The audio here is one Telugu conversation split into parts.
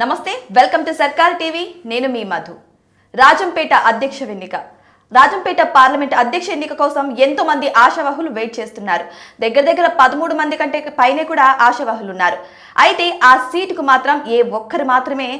నమస్తే వెల్కమ్ టు సర్కార్ టీవీ. నేను మీ మధు. రాజంపేట అధ్యక్ష ఎన్నిక. రాజంపేట పార్లమెంట్ అధ్యక్ష ఎన్నిక కోసం ఎంతో మంది ఆశావహులు వెయిట్ చేస్తున్నారు. దగ్గర దగ్గర పదమూడు మంది కంటే పైనే కూడా ఆశావాహులు ఉన్నారు. అయితే ఆ సీటుకు మాత్రం ఏ ఒక్కరు మాత్రమే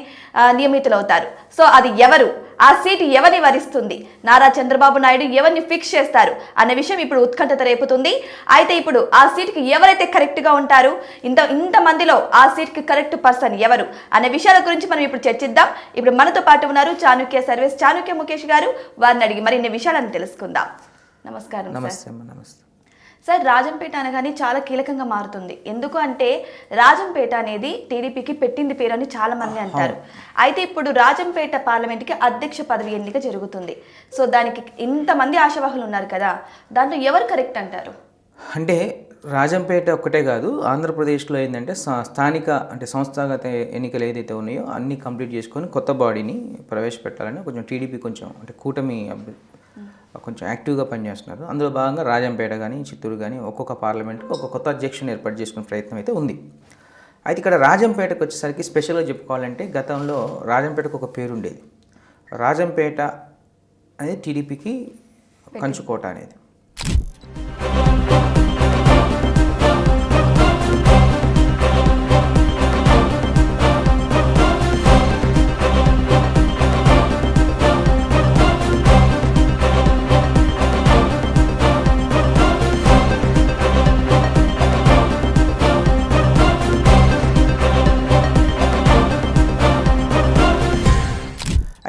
నియమితులవుతారు. సో అది ఎవరు? ఆ సీటు ఎవరిని వరిస్తుంది? నారా చంద్రబాబు నాయుడు ఎవరిని ఫిక్స్ చేస్తారు? అనే విషయం ఇప్పుడు ఉత్కంఠత రేపుతుంది. అయితే ఇప్పుడు ఆ సీట్కి ఎవరైతే కరెక్ట్గా ఉంటారు? ఇంత ఇంత మందిలో ఆ సీట్కి కరెక్ట్ పర్సన్ ఎవరు? అనే విషయాల గురించి మనం ఇప్పుడు చర్చిద్దాం. ఇప్పుడు మనతో పాటు ఉన్నారు చాణుక్య సర్వీస్. చాణుక్య ముఖేష్ గారు వారిని అడిగి మరిన్ని విషయాలను తెలుసుకుందాం. నమస్కారం నమస్తే నమస్తే. సార్ రాజంపేట అనగానే చాలా కీలకంగా మారుతుంది. ఎందుకు అంటే రాజంపేట అనేది టీడీపీకి పెట్టింది పేరు అని చాలా మంది అంటారు. అయితే ఇప్పుడు రాజంపేట పార్లమెంట్కి అధ్యక్ష పదవి ఎన్నిక జరుగుతుంది. సో దానికి ఇంతమంది ఆశావాహులు ఉన్నారు కదా దాంట్లో ఎవరు కరెక్ట్ అంటారు? అంటే రాజంపేట ఒక్కటే కాదు ఆంధ్రప్రదేశ్లో ఏంటంటే స్థానిక అంటే సంస్థాగత ఎన్నికలు ఏదైతే ఉన్నాయో అన్నీ కంప్లీట్ చేసుకొని కొత్త బాడీని ప్రవేశపెట్టాలని కొంచెం టీడీపీ కొంచెం అంటే కూటమి కొంచెం యాక్టివ్గా పనిచేస్తున్నారు అందులో భాగంగా రాజంపేట కానీ చిత్తూరు కానీ ఒక్కొక్క పార్లమెంట్కి ఒక కొత్త అధ్యక్షుని ఏర్పాటు చేసుకునే ప్రయత్నం అయితే ఉంది. అయితే ఇక్కడ రాజంపేటకు వచ్చేసరికి స్పెషల్గా చెప్పుకోవాలంటే గతంలో రాజంపేటకు ఒక పేరు ఉండేది. రాజంపేట అనేది టీడీపీకి కంచుకోట అనేది.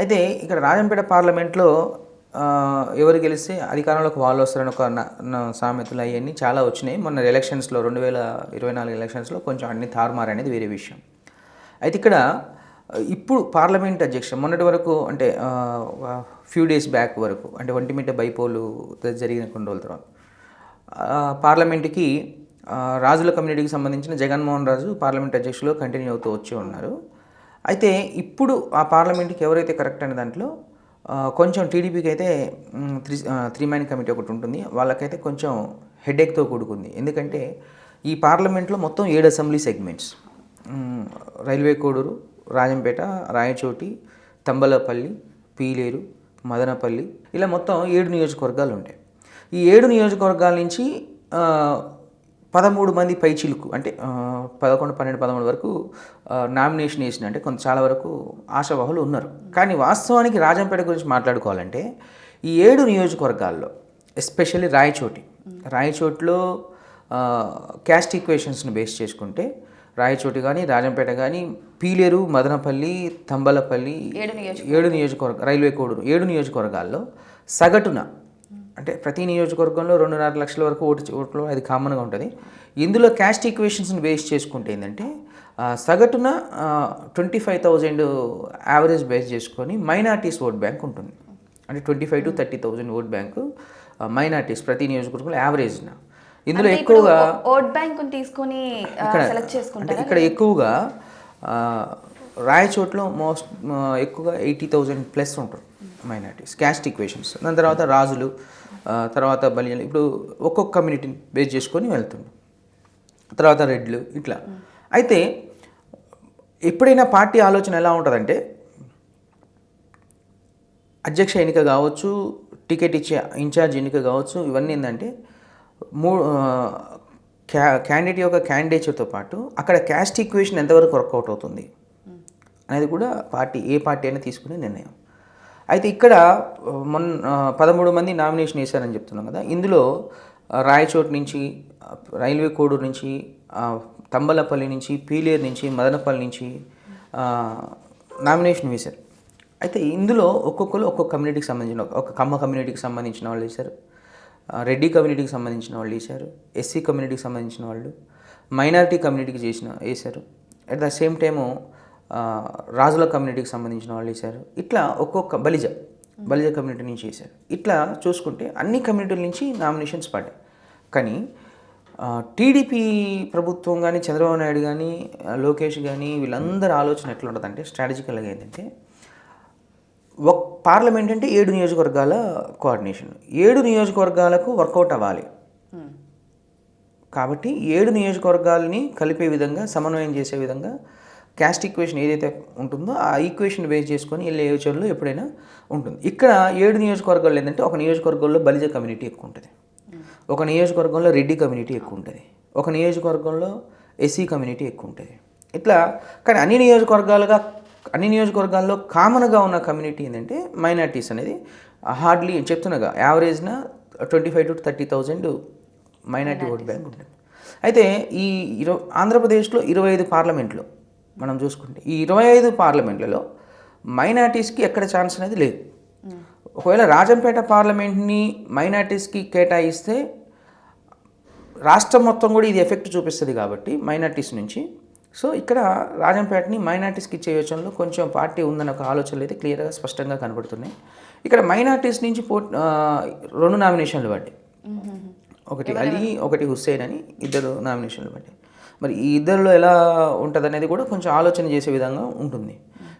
అయితే ఇక్కడ రాజంపేట పార్లమెంట్లో ఎవరు గెలిస్తే అధికారంలోకి వాళ్ళు వస్తారని ఒక న- సామెతలు అవన్నీ చాలా వచ్చినాయి. మొన్న ఎలక్షన్స్లో రెండు వేల ఇరవై నాలుగు ఎలక్షన్స్లో కొంచెం అన్ని తారుమారు అనేది వేరే విషయం. అయితే ఇక్కడ ఇప్పుడు పార్లమెంట్ అధ్యక్ష మొన్నటి వరకు అంటే ఫ్యూ డేస్ బ్యాక్ వరకు అంటే ఒంటిమిట్ట బైపోలు జరిగిన కొన్ని రోజుల తర్వాత పార్లమెంట్కి రాజుల కమ్యూనిటీకి సంబంధించిన జగన్మోహన్ రాజు పార్లమెంట్ అధ్యక్షులు కంటిన్యూ అవుతూ వచ్చి ఉన్నారు. అయితే ఇప్పుడు ఆ పార్లమెంట్కి ఎవరైతే కరెక్ట్ అనే దాంట్లో కొంచెం టీడీపీకి అయితే త్రీ త్రీ మ్యాన్ కమిటీ ఒకటి ఉంటుంది. వాళ్ళకైతే కొంచెం హెడేక్తో కూడుకుంది. ఎందుకంటే ఈ పార్లమెంట్లో మొత్తం ఏడు assembly segments. Railway Koduru Rajampet Rayachoti Thamballapalli Peeleru Madanapalle ఇలా మొత్తం ఏడు నియోజకవర్గాలు ఉంటాయి ఈ ఏడు నియోజకవర్గాల నుంచి పదమూడు మంది పైచిలుకు అంటే పదకొండు పన్నెండు పదమూడు వరకు నామినేషన్ వేసిన అంటే కొంత చాలా వరకు ఆశావాహులు ఉన్నారు. కానీ వాస్తవానికి రాజంపేట గురించి మాట్లాడుకోవాలంటే ఈ ఏడు నియోజకవర్గాల్లో ఎస్పెషల్లీ రాయచోటి రాయచోటిలో క్యాస్ట్ ఈక్వేషన్స్ని బేస్ చేసుకుంటే రాయచోటి కానీ రాజంపేట కానీ పీలేరు మదనపల్లి తంబలపల్లి ఏడు నియోజకవర్గ రైల్వే కోడూరు ఏడు నియోజకవర్గాల్లో సగటున అంటే ప్రతి నియోజకవర్గంలో రెండున్నర లక్షల వరకు ఓటు ఓట్లు అది కామన్గా ఉంటుంది. ఇందులో క్యాస్ట్ ఈక్వేషన్స్ని బేస్ చేసుకుంటే ఏంటంటే సగటున twenty five thousand average base చేసుకొని మైనార్టీస్ ఓట్ బ్యాంక్ ఉంటుంది. అంటే twenty five to thirty thousand vote bank minorities ప్రతి నియోజకవర్గంలో యావరేజ్న. ఇందులో ఎక్కువగా ఓట్ బ్యాంక్ తీసుకొని ఇక్కడ ఎక్కువగా రాయచోట్లో మోస్ట్ ఎక్కువగా ఎయిటీ థౌజండ్ ప్లస్ ఉంటారు మైనార్టీస్ క్యాస్ట్ ఈక్వేషన్స్. దాని తర్వాత రాజులు తర్వాత బలియలు ఇప్పుడు ఒక్కొక్క కమ్యూనిటీని బేస్ చేసుకొని వెళ్తుండ్రు తర్వాత రెడ్లు ఇట్లా. అయితే ఎప్పుడైనా పార్టీ ఆలోచన ఎలా ఉంటుందంటే అధ్యక్ష ఎన్నిక కావచ్చు టికెట్ ఇచ్చే ఇన్ఛార్జ్ ఎన్నిక కావచ్చు ఇవన్నీ ఏంటంటే మూ క్యా క్యాండిడేట్ యొక్క క్యాండిడేచర్తో పాటు అక్కడ క్యాస్ట్ ఈక్వేషన్ ఎంతవరకు వర్కౌట్ అవుతుంది అనేది కూడా పార్టీ ఏ పార్టీ అయినా తీసుకునే నిర్ణయం. అయితే ఇక్కడ మొన్న పదమూడు మంది నామినేషన్ వేశారని చెప్తున్నాం కదా. ఇందులో రాయచోటు రాయచోట్ నుంచి రైల్వే కోడూరు నుంచి తంబలపల్లి నుంచి పీలేరు నుంచి మదనపల్లి నుంచి నామినేషన్ వేశారు. అయితే ఇందులో ఒక్కొక్కరు ఒక్కొక్క కమ్యూనిటీకి సంబంధించిన ఒక కమ్మ కమ్యూనిటీకి సంబంధించిన వాళ్ళు వేశారు. రెడ్డి కమ్యూనిటీకి సంబంధించిన వాళ్ళు వేశారు. ఎస్సీ కమ్యూనిటీకి సంబంధించిన వాళ్ళు మైనారిటీ కమ్యూనిటీకి చేసిన వేశారు. అట్ ద సేమ్ టైము రాజుల కమ్యూనిటీకి సంబంధించిన వాళ్ళు వేశారు ఇట్లా ఒక్కొక్క బలిజ బలిజ కమ్యూనిటీ నుంచి వేశారు ఇట్లా చూసుకుంటే అన్ని కమ్యూనిటీల నుంచి నామినేషన్స్ పడ్డాయి. కానీ టీడీపీ ప్రభుత్వం కానీ చంద్రబాబు నాయుడు కానీ లోకేష్ కానీ వీళ్ళందరి ఆలోచన ఎట్లా ఉంటుందంటే స్ట్రాటజికల్గా ఏంటంటే ఒక పార్లమెంట్ అంటే ఏడు నియోజకవర్గాల కోఆర్డినేషన్ ఏడు నియోజకవర్గాలకు వర్కౌట్ అవ్వాలి. కాబట్టి ఏడు నియోజకవర్గాలని కలిపే విధంగా సమన్వయం చేసే విధంగా క్యాస్ట్ ఈక్వేషన్ ఏదైతే ఉంటుందో ఆ ఈక్వేషన్ బేస్ చేసుకొని వెళ్ళే యోచనలో ఎప్పుడైనా ఉంటుంది. ఇక్కడ ఏడు నియోజకవర్గాలు ఏంటంటే ఒక నియోజకవర్గంలో బలిజ కమ్యూనిటీ ఎక్కువ ఉంటుంది. ఒక నియోజకవర్గంలో రెడ్డి కమ్యూనిటీ ఎక్కువ ఉంటుంది. ఒక నియోజకవర్గంలో ఎస్సీ కమ్యూనిటీ ఎక్కువ ఉంటుంది. ఇట్లా కానీ అన్ని నియోజకవర్గాలుగా అన్ని నియోజకవర్గాల్లో కామన్గా ఉన్న కమ్యూనిటీ ఏంటంటే మైనార్టీస్ అనేది హార్డ్లీ చెప్తున్నాగా యావరేజ్న twenty five to thirty thousand minority vote bank ఉంటుంది. అయితే ఈ ఇరవై ఆంధ్రప్రదేశ్లో ఇరవై ఐదు పార్లమెంట్లో మనం చూసుకుంటే ఈ ఇరవై ఐదు పార్లమెంట్లలో మైనార్టీస్కి ఎక్కడ ఛాన్స్ అనేది లేదు. ఒకవేళ రాజంపేట పార్లమెంట్ని మైనార్టీస్కి కేటాయిస్తే రాష్ట్రం మొత్తం కూడా ఇది ఎఫెక్ట్ చూపిస్తుంది కాబట్టి మైనార్టీస్ నుంచి. సో ఇక్కడ రాజంపేటని మైనార్టీస్కి ఇచ్చే యోచనలో కొంచెం పార్టీ ఉందన్న ఒక ఆలోచనలు అయితే క్లియర్గా స్పష్టంగా కనబడుతున్నాయి. ఇక్కడ మైనార్టీస్ నుంచి పో రెండు నామినేషన్లు పడ్డాయి. ఒకటి అలీ ఒకటి హుస్సేన్ అని ఇద్దరు నామినేషన్లు పడ్డాయి. మరి ఈ ఇద్దరిలో ఎలా ఉంటుంది అనేది కూడా కొంచెం ఆలోచన చేసే విధంగా ఉంటుంది.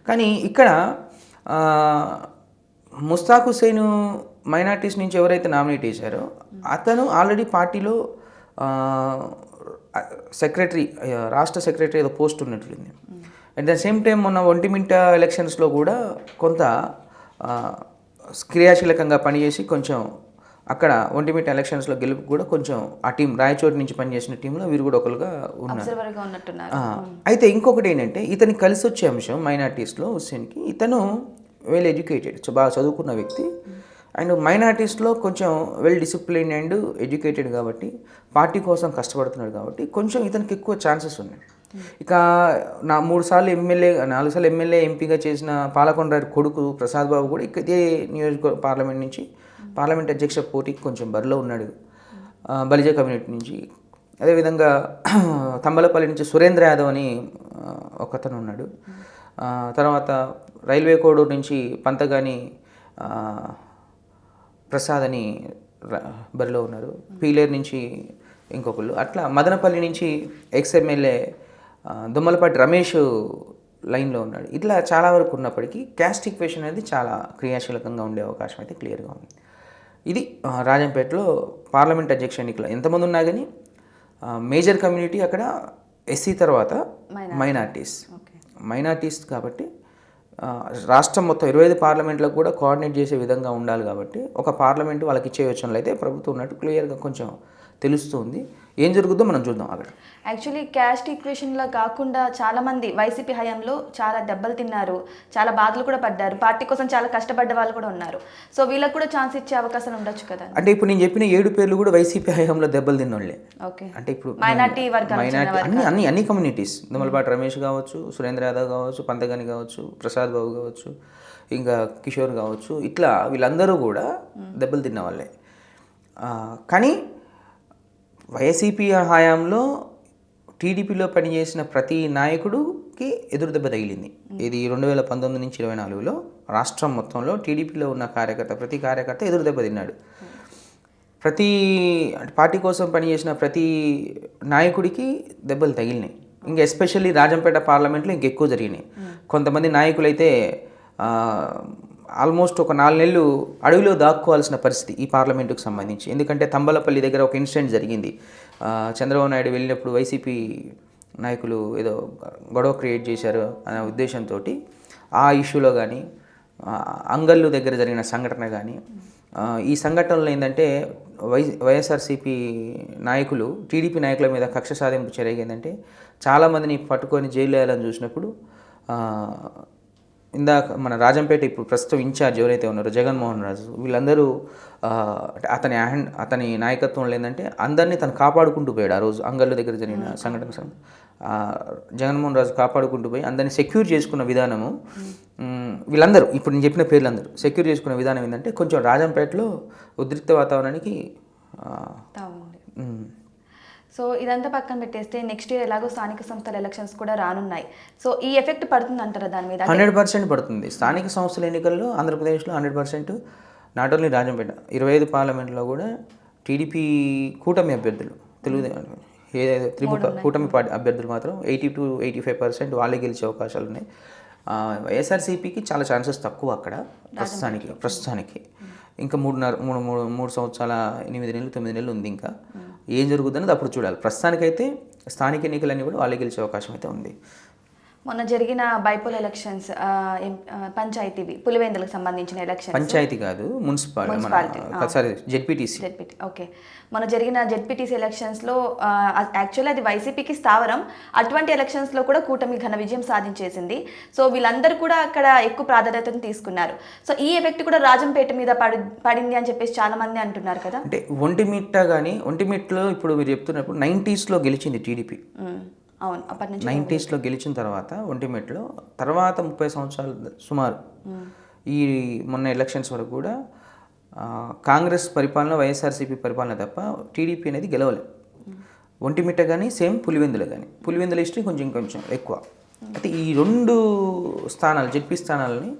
కానీ ఇక్కడ ముస్తాక్ హుస్సేన్ మైనార్టీస్ నుంచి ఎవరైతే నామినేట్ చేశారో అతను ఆల్రెడీ పార్టీలో సెక్రటరీ రాష్ట్ర సెక్రటరీ ఏదో పోస్ట్ ఉన్నట్లుంది. అట్ ద సేమ్ టైం మొన్న ఒంటిమింట ఎలక్షన్స్లో కూడా కొంత క్రియాశీలకంగా పనిచేసి కొంచెం అక్కడ ఒంటిమింట ఎలక్షన్స్లో గెలుపు కూడా కొంచెం ఆ టీం రాయచోటి నుంచి పనిచేసిన టీంలో వీరు కూడా ఒకరుగా ఉన్నారు. అయితే ఇంకొకటి ఏంటంటే ఇతని కలిసి వచ్చే అంశం మైనార్టీస్లో హుస్సేన్కి. ఇతను వెల్ ఎడ్యుకేటెడ్ బాగా చదువుకున్న వ్యక్తి. అండ్ మైనార్టీస్లో కొంచెం వెల్ డిసిప్లిన్ అండ్ ఎడ్యుకేటెడ్ కాబట్టి పార్టీ కోసం కష్టపడుతున్నాడు కాబట్టి కొంచెం ఇతనికి ఎక్కువ ఛాన్సెస్ ఉన్నాయి. ఇక నా మూడు సార్లు ఎమ్మెల్యే నాలుగు సార్లు ఎమ్మెల్యే ఎంపీగా చేసిన పాలకొండ కొడుకు ప్రసాద్ బాబు కూడా ఇక ఇదే నియోజక పార్లమెంట్ నుంచి పార్లమెంట్ అధ్యక్ష పోటీకి కొంచెం బరిలో ఉన్నాడు. బలిజా బలిజ కమ్యూనిటీ నుంచి. అదేవిధంగా తంబలపల్లి నుంచి సురేంద్ర యాదవ్ అని ఒకతను ఉన్నాడు. తర్వాత రైల్వే కోడూరు నుంచి పంతగాని ప్రసాద్ అని బరిలో ఉన్నారు. పీలేరు నుంచి ఇంకొకళ్ళు. అట్లా మదనపల్లి నుంచి ఎక్స్ దుమ్మలపాటి రమేష్ లైన్లో ఉన్నాడు. ఇట్లా చాలా వరకు ఉన్నప్పటికీ క్యాస్ట్ ఈక్వేషన్ అనేది చాలా క్రియాశీలకంగా ఉండే అవకాశం అయితే క్లియర్గా ఉంది. ఇది రాజంపేటలో పార్లమెంట్ అధ్యక్ష ఎన్నికలు. ఎంతమంది ఉన్నా కానీ మేజర్ కమ్యూనిటీ అక్కడ ఎస్సీ తర్వాత మైనార్టీస్. మైనార్టీస్ కాబట్టి రాష్ట్రం మొత్తం ఇరవై ఐదు పార్లమెంట్లకు కూడా కోఆర్డినేట్ చేసే విధంగా ఉండాలి కాబట్టి ఒక పార్లమెంట్ వాళ్ళకి ఇచ్చే యోచనలు అయితే ప్రభుత్వం ఉన్నట్టు క్లియర్గా కొంచెం తెలుస్తుంది. ఏం జరుగుతుందో మనం చూద్దాం అక్కడ. యాక్చువల్లీ క్యాస్ట్ ఈక్వేషన్లో కాకుండా చాలా మంది వైసీపీ హయాంలో చాలా దెబ్బలు తిన్నారు. చాలా బాధలు కూడా పడ్డారు. పార్టీ కోసం చాలా కష్టపడ్డ వాళ్ళు కూడా ఉన్నారు. సో వీళ్ళకి కూడా ఛాన్స్ ఇచ్చే అవకాశం ఉండొచ్చు కదా? అంటే ఇప్పుడు నేను చెప్పిన ఏడు పేర్లు కూడా వైసీపీ హయాంలో దెబ్బలు తిన్నోళ్ళే. ఓకే అంటే ఇప్పుడు మైనార్టీ మైనార్టీ అన్ని అన్ని అన్ని కమ్యూనిటీస్ దమ్మలపాటి రమేష్ కావచ్చు సురేంద్ర యాదవ్ కావచ్చు పంతగాని కావచ్చు ప్రసాద్ బాబు కావచ్చు ఇంకా కిషోర్ కావచ్చు. ఇట్లా వీళ్ళందరూ కూడా దెబ్బలు తిన్న వాళ్ళే కానీ వైసీపీ హయాంలో టీడీపీలో పనిచేసిన ప్రతి నాయకుడికి ఎదురు దెబ్బ తగిలింది. ఇది రెండు వేల పంతొమ్మిది నుంచి ఇరవై నాలుగులో రాష్ట్రం మొత్తంలో టీడీపీలో ఉన్న కార్యకర్త ప్రతి కార్యకర్త ఎదురు దెబ్బ తిన్నాడు. ప్రతి పార్టీ కోసం పనిచేసిన ప్రతి నాయకుడికి దెబ్బలు తగిలినాయి. ఇంకా ఎస్పెషల్లీ రాజంపేట పార్లమెంట్లో ఇంకెక్కువ జరిగినాయి. కొంతమంది నాయకులైతే ఆల్మోస్ట్ ఒక నాలుగు నెలలు అడవిలో దాక్కోవాల్సిన పరిస్థితి ఈ పార్లమెంటుకు సంబంధించి. ఎందుకంటే తంబలపల్లి దగ్గర ఒక ఇన్సిడెంట్ జరిగింది. చంద్రబాబు నాయుడు వెళ్ళినప్పుడు వైసీపీ నాయకులు ఏదో గొడవ క్రియేట్ చేశారు అనే ఉద్దేశంతో ఆ ఇష్యూలో కానీ అంగళ్ళు దగ్గర జరిగిన సంఘటన కానీ ఈ సంఘటనలో ఏంటంటే వై వైఎస్ఆర్సీపీ నాయకులు టీడీపీ నాయకుల మీద కక్ష సాధింపు చర్య ఏంటంటే చాలామందిని పట్టుకొని జైలు వేయాలని చూసినప్పుడు ఇందాక మన రాజంపేట ఇప్పుడు ప్రస్తుతం ఇన్ఛార్జ్ ఎవరైతే ఉన్నారో జగన్మోహన్ రాజు వీళ్ళందరూ అతని హ్యాండ్ అతని నాయకత్వంలో ఏంటంటే అందరినీ తను కాపాడుకుంటూ పోయాడు ఆ రోజు అంగళ్ళ దగ్గర జరిగిన సంఘటన జగన్మోహన్ రాజు కాపాడుకుంటూ పోయి అందరినీ సెక్యూర్ చేసుకున్న విధానము వీళ్ళందరూ ఇప్పుడు నేను చెప్పిన పేర్లందరూ సెక్యూర్ చేసుకున్న విధానం ఏంటంటే కొంచెం రాజంపేటలో ఉద్రిక్త వాతావరణానికి సో ఇదంతా పక్కన పెట్టేస్తే నెక్స్ట్ ఇయర్ ఎలాగో స్థానిక సంస్థల ఎలక్షన్స్ కూడా రానున్నాయి. సో ఈ ఎఫెక్ట్ పడుతుంది అంటారా దాని మీద? హండ్రెడ్ పర్సెంట్ పడుతుంది. స్థానిక సంస్థల ఎన్నికల్లో ఆంధ్రప్రదేశ్లో hundred percent not only Rajampet ఇరవై ఐదు పార్లమెంట్లో కూడా టీడీపీ కూటమి అభ్యర్థులు తెలుగుదేశం ఏదైతే త్రిముఖ కూటమి పార్టీ అభ్యర్థులు మాత్రం eighty to eighty five percent వాళ్ళే గెలిచే అవకాశాలు ఉన్నాయి. వైఎస్ఆర్సీపీకి చాలా ఛాన్సెస్ తక్కువ అక్కడ ప్రస్తుతానికి ప్రస్తుతానికి. ఇంకా మూడున్నర మూడు మూడు మూడు సంవత్సరాల ఎనిమిది నెలలు తొమ్మిది నెలలు ఉంది ఇంకా. ఏం జరుగుతుందన్నది అప్పుడు చూడాలి. ప్రస్తుతానికైతే స్థానిక ఎన్నికలన్నీ కూడా వాళ్ళే గెలిచే అవకాశం అయితే ఉంది. మొన్న జరిగిన బైపోల్ ఎలక్షన్స్ పంచాయతీవి పులివెందులకు సంబంధించిన ఎలక్షన్ పంచాయతీ కాదు municipality sorry ZPTC. ZPT okay. మన జరిగిన జెడ్పీటీసీ ఎలక్షన్స్లో యాక్చువల్లీ అది వైసీపీకి స్థావరం. అటువంటి ఎలక్షన్స్లో కూడా కూటమి ఘన విజయం సాధించేసింది. సో వీళ్ళందరూ కూడా అక్కడ ఎక్కువ ప్రాధాన్యతను తీసుకున్నారు. సో ఈ ఎఫెక్ట్ కూడా రాజంపేట మీద పడి పడింది అని చెప్పేసి చాలా మంది అంటున్నారు కదా? అంటే ఒంటిమిట్ట కానీ ఒంటిమిట్టలో ఇప్పుడు మీరు చెప్తున్నప్పుడు నైంటీస్లో గెలిచింది టీడీపీ. అవును అప్పటి నుంచి నైంటీస్లో గెలిచిన తర్వాత ఒంటిమిట్లో తర్వాత ముప్పై సంవత్సరాలు సుమారు ఈ మొన్న ఎలక్షన్స్ వరకు కూడా కాంగ్రెస్ పరిపాలన వైఎస్ఆర్సీపీ పరిపాలన తప్ప టీడీపీ అనేది గెలవలేదు ఒంటిమిట్ట కానీ సేమ్ పులివెందులు కానీ పులివెందుల హిస్టరీ కొంచెం ఇంకొంచెం ఎక్కువ. అయితే ఈ రెండు స్థానాలు జెడ్పీ స్థానాలని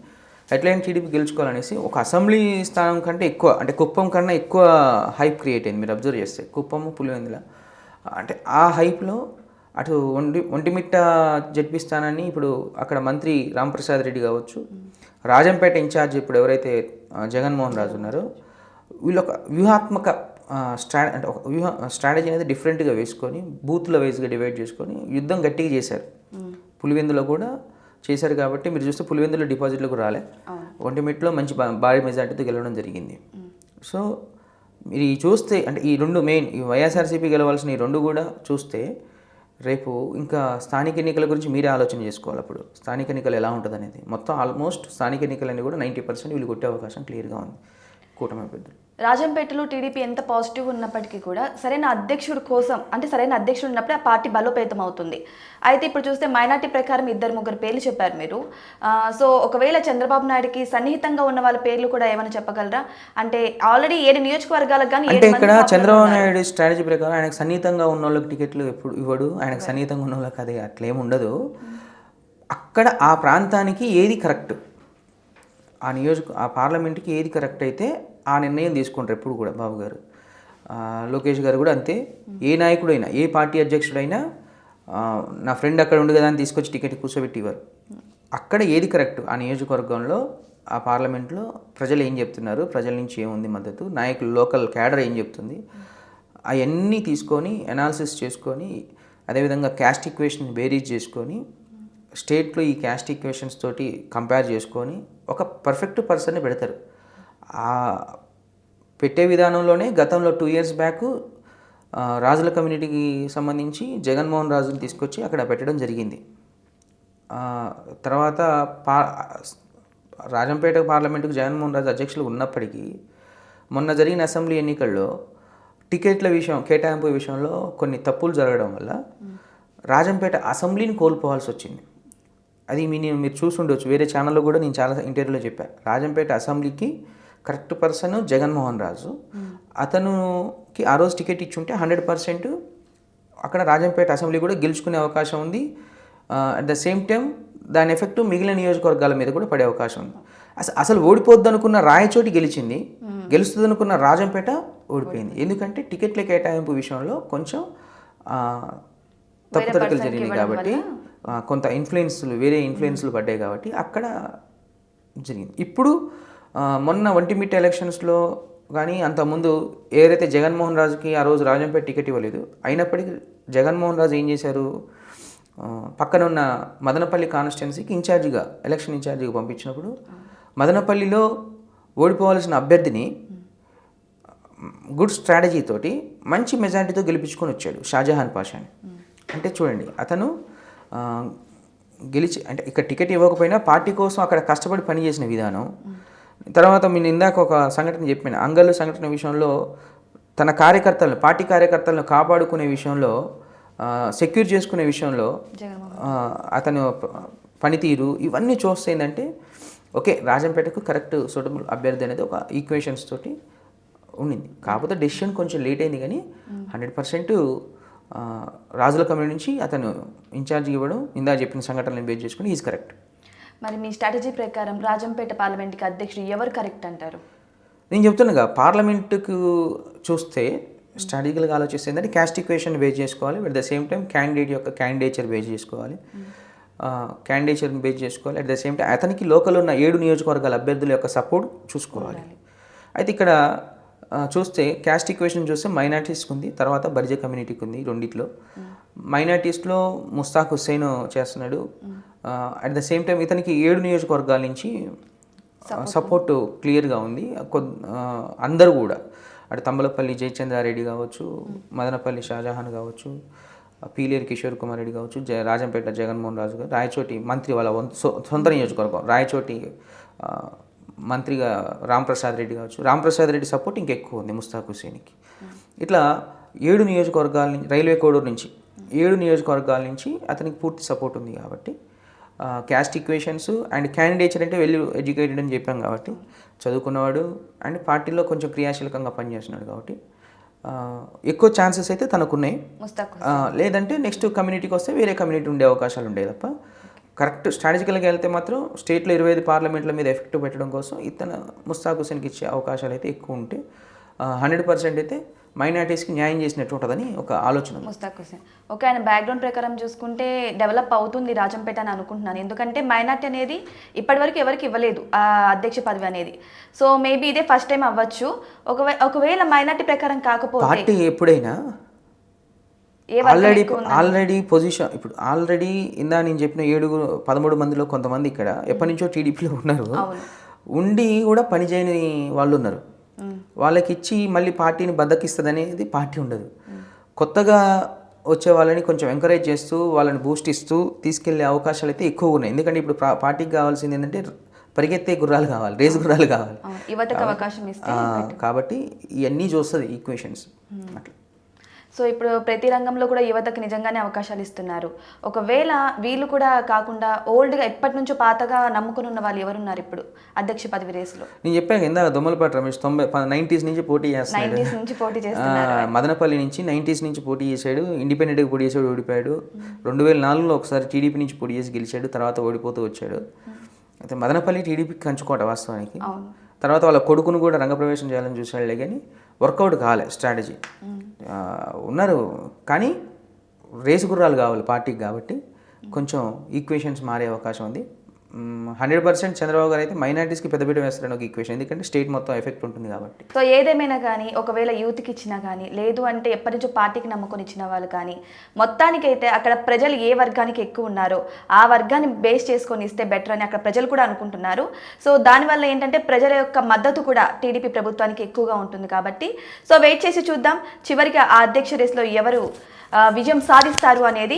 ఎట్లయినా టీడీపీ గెలుచుకోవాలనేసి ఒక అసెంబ్లీ స్థానం కంటే ఎక్కువ అంటే కుప్పం కన్నా ఎక్కువ హైప్ క్రియేట్ అయింది మీరు అబ్జర్వ్ చేస్తే. కుప్పము పులివెందుల. అంటే ఆ హైప్లో అటు ఒంటి ఒంటిమిట్ట జడ్పీ స్థానాన్ని ఇప్పుడు అక్కడ మంత్రి రాంప్రసాద్ రెడ్డి కావచ్చు రాజంపేట ఇన్ఛార్జ్ ఇప్పుడు ఎవరైతే జగన్మోహన్ రాజు ఉన్నారో వీళ్ళు ఒక వ్యూహాత్మక స్ట్రా అంటే ఒక వ్యూహ స్ట్రాటజీ అనేది డిఫరెంట్గా వేసుకొని బూత్ల వైజ్గా డివైడ్ చేసుకొని యుద్ధం గట్టిగా చేశారు. పులివెందులో కూడా చేశారు కాబట్టి మీరు చూస్తే పులివెందులో డిపాజిట్లకు రాలే. ఒంటిమిట్లో మంచి భారీ మెజార్టీతో గెలవడం జరిగింది. సో మీరు చూస్తే అంటే ఈ రెండు మెయిన్ ఈ వైఎస్ఆర్సీపీ గెలవాల్సిన ఈ రెండు కూడా చూస్తే రేపు ఇంకా స్థానిక ఎన్నికల గురించి మీరే ఆలోచన చేసుకోవాలి అప్పుడు. స్థానిక ఎన్నికలు ఎలా ఉంటుంది అనేది మొత్తం ఆల్మోస్ట్ స్థానిక ఎన్నికలన్నీ కూడా నైంటీ పర్సెంట్ వీళ్ళు కొట్టే అవకాశం క్లియర్గా ఉంది. కూటమి అభ్యర్థులు. రాజంపేటలో టీడీపీ ఎంత పాజిటివ్ ఉన్నప్పటికీ కూడా సరైన అధ్యక్షుడు కోసం అంటే సరైన అధ్యక్షుడు ఉన్నప్పుడు ఆ పార్టీ బలోపేతం అవుతుంది. అయితే ఇప్పుడు చూస్తే మైనార్టీ ప్రకారం ఇద్దరు ముగ్గురు పేర్లు చెప్పారు మీరు. సో ఒకవేళ చంద్రబాబు నాయుడుకి సన్నిహితంగా ఉన్న వాళ్ళ పేర్లు కూడా ఏమైనా చెప్పగలరా? అంటే ఆల్రెడీ ఏడు నియోజకవర్గాలకు కానీ అంటే ఇక్కడ చంద్రబాబు నాయుడు స్ట్రాటజీ ప్రకారం ఆయనకు సన్నిహితంగా ఉన్న వాళ్ళకి టికెట్లు ఎప్పుడు ఇవ్వడు ఆయనకు సన్నిహితంగా ఉన్న వాళ్ళకి అది అట్లేం ఉండదు. అక్కడ ఆ ప్రాంతానికి ఏది కరెక్ట్ ఆ నియోజక ఆ పార్లమెంట్కి ఏది కరెక్ట్ అయితే ఆ నిర్ణయం తీసుకుంటారు ఎప్పుడు కూడా బాబు గారు. లోకేష్ గారు కూడా అంతే. ఏ నాయకుడైనా ఏ పార్టీ అధ్యక్షుడైనా నా ఫ్రెండ్ అక్కడ ఉండు కదా అని తీసుకొచ్చి టికెట్ కూర్చోబెట్టేవారు. అక్కడ ఏది కరెక్ట్? ఆ నియోజకవర్గంలో ఆ పార్లమెంట్లో ప్రజలు ఏం చెప్తున్నారు? ప్రజల నుంచి ఏముంది మద్దతు? నాయకులు లోకల్ క్యాడర్ ఏం చెప్తుంది? అవన్నీ తీసుకొని అనాలిసిస్ చేసుకొని అదేవిధంగా క్యాస్ట్ ఈక్వేషన్ బేరీజ్ చేసుకొని స్టేట్లో ఈ క్యాస్ట్ ఈక్వేషన్స్ తోటి కంపేర్ చేసుకొని ఒక పర్ఫెక్ట్ పర్సన్ని పెడతారు. పెట్టే విధానంలోనే గతంలో టూ ఇయర్స్ బ్యాక్ రాజుల కమ్యూనిటీకి సంబంధించి జగన్మోహన్ రాజుని తీసుకొచ్చి అక్కడ పెట్టడం జరిగింది. తర్వాత పా రాజంపేట పార్లమెంటుకు జగన్మోహన్ రాజు అధ్యక్షులు ఉన్నప్పటికీ మొన్న జరిగిన అసెంబ్లీ ఎన్నికల్లో టికెట్ల విషయం కేటాయింపు విషయంలో కొన్ని తప్పులు జరగడం వల్ల రాజంపేట అసెంబ్లీని కోల్పోవాల్సి వచ్చింది. అది మీ నేను మీరు చూసుండొచ్చు వేరే ఛానల్లో కూడా నేను చాలా ఇంటర్వ్యూలో చెప్పాను రాజంపేట అసెంబ్లీకి కరెక్ట్ పర్సన్ జగన్మోహన్ రాజు. అతనుకి ఆ రోజు టికెట్ ఇచ్చుంటే హండ్రెడ్ పర్సెంట్ అక్కడ రాజంపేట అసెంబ్లీ కూడా గెలుచుకునే అవకాశం ఉంది. అట్ ద సేమ్ టైం దాని ఎఫెక్ట్ మిగిలిన నియోజకవర్గాల మీద కూడా పడే అవకాశం ఉంది. అసలు అసలు ఓడిపోద్ది అనుకున్న రాయచోటి గెలిచింది. గెలుస్తుంది అనుకున్న రాజంపేట ఓడిపోయింది. ఎందుకంటే టికెట్ల కేటాయింపు విషయంలో కొంచెం ఆ, తప్పుతడకలు జరిగినాయి కాబట్టి కొంత ఇన్ఫ్లుయెన్స్లు వేరే ఇన్ఫ్లుయెన్స్లు పడ్డాయి కాబట్టి అక్కడ జరిగింది. ఇప్పుడు మొన్న ఒంటిమిట్ట ఎలక్షన్స్లో కానీ అంతకుముందు ఏదైతే జగన్మోహన్ రాజుకి ఆ రోజు రాజంపేట టికెట్ ఇవ్వలేదు అయినప్పటికీ జగన్మోహన్ రాజు ఏం చేశారు? పక్కన ఉన్న మదనపల్లి కాన్స్టిట్యున్సీకి ఇన్ఛార్జిగా ఎలక్షన్ ఇన్ఛార్జిగా పంపించినప్పుడు మదనపల్లిలో ఓడిపోవాల్సిన అభ్యర్థిని గుడ్ స్ట్రాటజీ తోటి మంచి మెజారిటీతో గెలిపించుకొని వచ్చాడు షాజహాన్ పాషాని. అంటే చూడండి అతను గెలిచి అంటే ఇక్కడ టికెట్ ఇవ్వకపోయినా పార్టీ కోసం అక్కడ కష్టపడి పనిచేసిన విధానం తర్వాత నేను ఇందాక ఒక సంఘటన చెప్పాను అంగళ్ళు సంఘటన విషయంలో తన కార్యకర్తలను పార్టీ కార్యకర్తలను కాపాడుకునే విషయంలో సెక్యూర్ చేసుకునే విషయంలో అతను పనితీరు ఇవన్నీ చూస్తే ఏంటంటే ఓకే రాజంపేటకు కరెక్ట్ సూటబుల్ అభ్యర్థి అనేది ఒక ఈక్వేషన్స్ తోటి ఉండింది. కాకపోతే డెసిషన్ కొంచెం లేట్ అయింది కానీ హండ్రెడ్ పర్సెంట్ రాజుల కమ్యూనిటీ నుంచి అతను ఇన్ఛార్జ్ ఇవ్వడం ఇందా చెప్పిన సంఘటనలను బేస్ చేసుకుని ఈజ్ కరెక్ట్ మరి మీ స్ట్రాటజీ ప్రకారం రాజంపేట పార్లమెంట్కి అధ్యక్షుడు ఎవరు కరెక్ట్ అంటారు? నేను చెప్తున్నాగా పార్లమెంటుకు చూస్తే స్ట్రాటజికల్గా ఆలోచిస్తే ఏంటంటే క్యాస్ట్ ఈక్వేషన్ బేస్ చేసుకోవాలి at the same time candidate యొక్క క్యాండిడేచర్ బేస్ చేసుకోవాలి. క్యాండిడేచర్ని బేస్ చేసుకోవాలి అట్ ద సేమ్ టైం అతనికి లోకల్ ఉన్న ఏడు నియోజకవర్గాల అభ్యర్థుల యొక్క సపోర్ట్ చూసుకోవాలి. అయితే ఇక్కడ చూస్తే క్యాస్ట్ ఈక్వేషన్ చూస్తే మైనార్టీస్కి ఉంది తర్వాత బర్జే కమ్యూనిటీకి ఉంది రెండిట్లో. మైనార్టీస్లో ముస్తాక్ హుస్సేన్ చేస్తున్నాడు. అట్ ద సేమ్ టైం ఇతనికి ఏడు నియోజకవర్గాల నుంచి సపోర్ట్ క్లియర్గా ఉంది. అందరూ కూడా. అటు తంబలపల్లి జయచంద్రారెడ్డి కావచ్చు మదనపల్లి షాజహాన్ కావచ్చు పీలేరు కిషోర్ కుమార్ రెడ్డి కావచ్చు జయ రాజంపేట జగన్మోహన్ రాజు గారు రాయచోటి మంత్రి వాళ్ళ సొంత నియోజకవర్గం రాయచోటి మంత్రిగా రాంప్రసాద్ రెడ్డి కావచ్చు. రాంప్రసాద్ రెడ్డి సపోర్ట్ ఇంకెక్కువ ఉంది ముస్తాక్ హుసేన్కి ఇట్లా ఏడు నియోజకవర్గాల నుంచి రైల్వే కోడూరు నుంచి ఏడు నియోజకవర్గాల నుంచి అతనికి పూర్తి సపోర్ట్ ఉంది కాబట్టి క్యాస్ట్ ఈక్వేషన్స్ అండ్ క్యాండిడేచర్ అంటే వెల్ ఎడ్యుకేటెడ్ అని చెప్పాం కాబట్టి చదువుకున్నవాడు అండ్ పార్టీలో కొంచెం క్రియాశీలకంగా పనిచేస్తున్నాడు కాబట్టి ఎక్కువ ఛాన్సెస్ అయితే తనకున్నాయి. లేదంటే నెక్స్ట్ కమ్యూనిటీకి వస్తే వేరే కమ్యూనిటీ ఉండే అవకాశాలు ఉండేవి తప్ప కరెక్ట్ స్ట్రాటజికల్గా వెళ్తే మాత్రం స్టేట్లో ఇరవై ఐదు పార్లమెంట్ల మీద ఎఫెక్ట్ పెట్టడం కోసం ఇతను ముస్తాక్ హుసేన్కి ఇచ్చే అవకాశాలు అయితే ఎక్కువ ఉంటే హండ్రెడ్ పర్సెంట్ అయితే మైనార్టీస్కి న్యాయం చేసినట్టు ఉంటుందని ఒక ఆలోచన. ముస్తాక్ హుసేన్ ఓకే ఆయన బ్యాక్గ్రౌండ్ ప్రకారం చూసుకుంటే డెవలప్ అవుతుంది రాజంపేట అని అనుకుంటున్నాను. ఎందుకంటే మైనార్టీ అనేది ఇప్పటివరకు ఎవరికి ఇవ్వలేదు ఆ అధ్యక్ష పదవి అనేది. సో మేబీ ఇదే ఫస్ట్ టైం అవ్వచ్చు. ఒకవే ఒకవేళ మైనార్టీ ప్రకారం కాకపోతే పార్టీ ఎప్పుడైనా ఆల్రెడీ? ఆల్రెడీ పొజిషన్ ఇప్పుడు ఆల్రెడీ ఇందా నేను చెప్పిన ఏడుగురు పదమూడు మందిలో కొంతమంది ఇక్కడ ఎప్పటి నుంచో టీడీపీలో ఉన్నారు. ఉండి కూడా పని చేయని వాళ్ళు ఉన్నారు. వాళ్ళకి ఇచ్చి మళ్ళీ పార్టీని బద్దకిస్తుంది అనేది పార్టీ ఉండదు. కొత్తగా వచ్చే వాళ్ళని కొంచెం ఎంకరేజ్ చేస్తూ వాళ్ళని బూస్ట్ ఇస్తూ తీసుకెళ్ళే అవకాశాలు అయితే ఎక్కువ ఉన్నాయి. ఎందుకంటే ఇప్పుడు పార్టీకి కావాల్సింది ఏంటంటే పరిగెత్తే గుర్రాలు కావాలి రేసు గుర్రాలు కావాలి. కాబట్టి ఇవన్నీ చూస్తుంది ఈక్వేషన్స్ అట్లా. సో ఇప్పుడు ప్రతి రంగంలో కూడా యువతకు నిజంగానే అవకాశాలు ఇస్తున్నారు. ఒకవేళ వీళ్ళు కూడా కాకుండా ఓల్డ్గా ఎప్పటి నుంచో పాతగా నమ్ముకుని ఉన్న వాళ్ళు ఎవరున్నారు ఇప్పుడు అధ్యక్ష పదవి రేసులో? నేను చెప్పాను ఇందాక దొమ్మలపాటి రమేష్ తొంభై నైంటీస్ నుంచి పోటీ చేస్తున్నాడు. నైన్టీస్ నుంచి పోటీ ఆ, చేస్తున్నారు మదనపల్లి నుంచి నైంటీస్ నుంచి పోటీ చేశాడు ఇండిపెండెంట్గా పోటీ చేశాడు ఓడిపోయాడు. రెండు వేల నాలుగులో ఒకసారి టీడీపీ నుంచి పోటీ చేసి గెలిచాడు తర్వాత ఓడిపోతూ వచ్చాడు. అయితే మదనపల్లి టీడీపీకి కంచుకోట వాస్తవానికి. అవును. తర్వాత వాళ్ళ కొడుకును కూడా రంగప్రవేశం చేయాలని చూసాడులే కానీ వర్కౌట్ కాలే స్ట్రాటజీ. ఉన్నారు. కానీ రేసు గుర్రాలు కావాలి పార్టీకి కాబట్టి కొంచెం ఈక్వేషన్స్ మారే అవకాశం ఉంది. హండ్రెడ్ పర్సెంట్ చంద్రబాబు గారు అయితే మైనార్టీస్కి పెద్దపీట వేస్తారని ఒక ఈక్వేషన్ ఎందుకంటే స్టేట్ మొత్తం ఎఫెక్ట్ ఉంటుంది కాబట్టి. సో ఏదేమైనా కానీ ఒకవేళ యూత్కి ఇచ్చినా కానీ లేదు అంటే ఎప్పటి నుంచో పార్టీకి నమ్ముకొని ఇచ్చిన వాళ్ళు కానీ మొత్తానికైతే అక్కడ ప్రజలు ఏ వర్గానికి ఎక్కువ ఉన్నారో ఆ వర్గాన్ని బేస్ చేసుకొని ఇస్తే బెటర్ అని అక్కడ ప్రజలు కూడా అనుకుంటున్నారు. సో దానివల్ల ఏంటంటే ప్రజల యొక్క మద్దతు కూడా టీడీపీ ప్రభుత్వానికి ఎక్కువగా ఉంటుంది కాబట్టి. సో వెయిట్ చేసి చూద్దాం. చివరికి ఆ అధ్యక్ష రేస్లో ఎవరు విజయం సాధిస్తారు అనేది